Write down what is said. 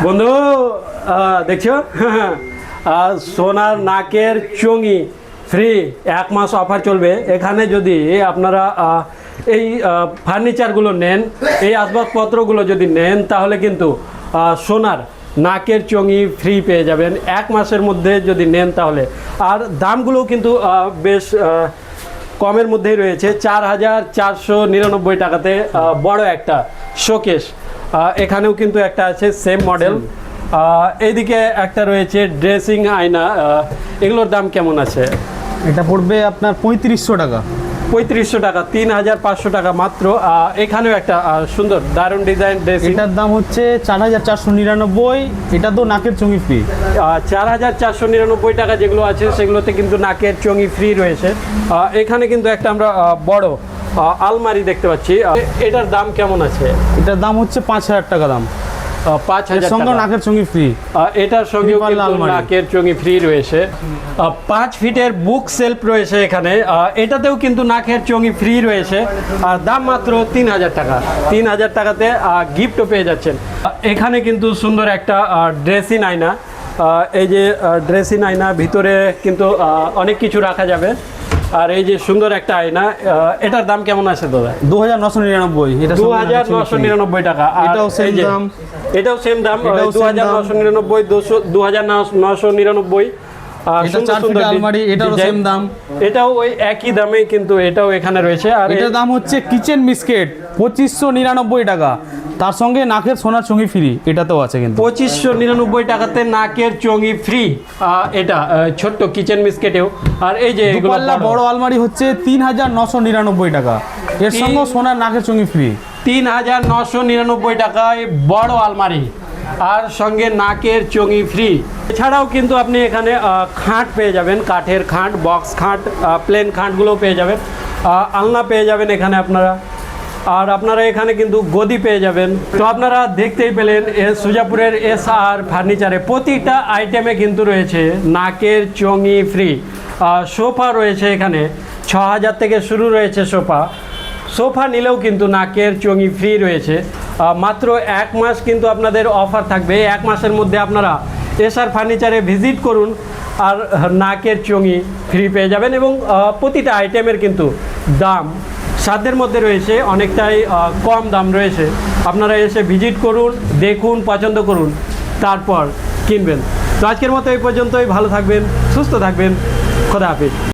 বন্ধু দেখছ? সোনার নাকের চঙি ফ্রি এক মাস অফার চলবে। এখানে যদি আপনারা এই ফার্নিচারগুলো নেন, এই আসবাবপত্রগুলো যদি নেন, তাহলে কিন্তু সোনার নাকের চঙি ফ্রি পেয়ে যাবেন। এক মাসের মধ্যে যদি নেন তাহলে। আর দামগুলোও কিন্তু বেশ কমের মধ্যেই রয়েছে। চার হাজার চারশো নিরানব্বই টাকাতে বড় একটা শোকেশ এখানেও কিন্তু একটা আছে সেম মডেল এইদিকে একটা রয়েছে ড্রেসিং আয়না। এগুলোর দাম কেমন আছে? এটা পড়বে আপনার পঁয়ত্রিশশো টাকা। পঁয়ত্রিশশো টাকা তিন হাজার পাঁচশো টাকা মাত্র। এখানেও একটা সুন্দর দারুণ ডিজাইন ড্রেস এটার দাম হচ্ছে চার হাজার চারশো নিরানব্বই এটা তো নাকের চুঙি ফ্রি চার হাজার চারশো নিরানব্বই টাকা যেগুলো আছে সেগুলোতে কিন্তু নাকের চঙি ফ্রি রয়েছে। এখানে কিন্তু একটা আমরা বড় আলমারি দেখতে পাচ্ছি। এটার দাম কেমন আছে? এটার দাম হচ্ছে পাঁচ হাজার টাকা দাম। পাঁচ হাজার সঙ্গে। নাকের চুঙি ফ্রি এটার সঙ্গে। নাকের চঙি ফ্রি রয়েছে। পাঁচ ফিটের বুক সেলফ রয়েছে এখানে। এটাতেও কিন্তু নাকের চঙি ফ্রি রয়েছে। আর দাম মাত্র তিন হাজার টাকা। তিন হাজার টাকাতে গিফটও পেয়ে যাচ্ছেন। এখানে কিন্তু সুন্দর একটা ড্রেসিং আয়না। এই যে ড্রেসিং আয়না ভিতরে কিন্তু অনেক কিছু রাখা যাবে। আর এই যে সুন্দর একটা আয়না এটার দাম কেমন আছে দাদা? দু হাজার নশো নিরানব্বই এটা দু হাজার নশো নিরানব্বই টাকা। এটাও যে- দাম। এটাও সেম দাম দু হাজার নশো নিরানব্বই দু হাজার নশো নিরানব্বই ওই একই দামে কিন্তু এটাও এখানে রয়েছে। আর এটার দাম হচ্ছে কিচেন বিস্কেট পঁচিশশো নিরানব্বই টাকা। তার সঙ্গে নাকের সোনার চুঙি ফ্রি এটাতেও আছে কিন্তু। পঁচিশশো নিরানব্বই টাকাতে নাকের চঙি ফ্রি এটা ছোট্ট কিচেন বিস্কেটেও আর এই যে দুপাল্লা বড়। আলমারি হচ্ছে তিন হাজার নশো নিরানব্বই টাকা। এর সঙ্গে সোনার নাকের চুঙি ফ্রি তিন হাজার নশো নিরানব্বই টাকায় বড় আলমারি আর সঙ্গে নাকের চঙি ফ্রি এছাড়াও কিন্তু আপনি এখানে খাট পেয়ে যাবেন কাঠের খাট বক্স খাট প্লেন খাটগুলোও পেয়ে যাবেন। আলনা পেয়ে যাবেন এখানে আপনারা। আর আপনারা এখানে কিন্তু গদি পেয়ে যাবেন। তো আপনারা দেখতেই পেলেন এ সুজাপুরের এস আর ফার্নিচারে প্রতিটা আইটেমে কিন্তু রয়েছে নাকের চঙি ফ্রি। সোফা রয়েছে এখানে ছ হাজার থেকে শুরু রয়েছে সোফা। সোফা নিলেও কিন্তু নাকের চঙি ফ্রি রয়েছে। মাত্র এক মাস কিন্তু আপনাদের অফার থাকবে। এক মাসের মধ্যে আপনারা এসআর ফার্নিচারে ভিজিট করুন আর নাকের চঙি ফ্রি পেয়ে যাবেন এবং প্রতিটা আইটেমের কিন্তু দাম সাধ্যের মধ্যে রয়েছে অনেকটাই কম দাম রয়েছে। আপনারা এসে ভিজিট করুন, দেখুন, পছন্দ করুন, তারপর কিনবেন। তো আজকের মতো এই পর্যন্তই, ভালো থাকবেন, সুস্থ থাকবেন, খোদা হাফিজ।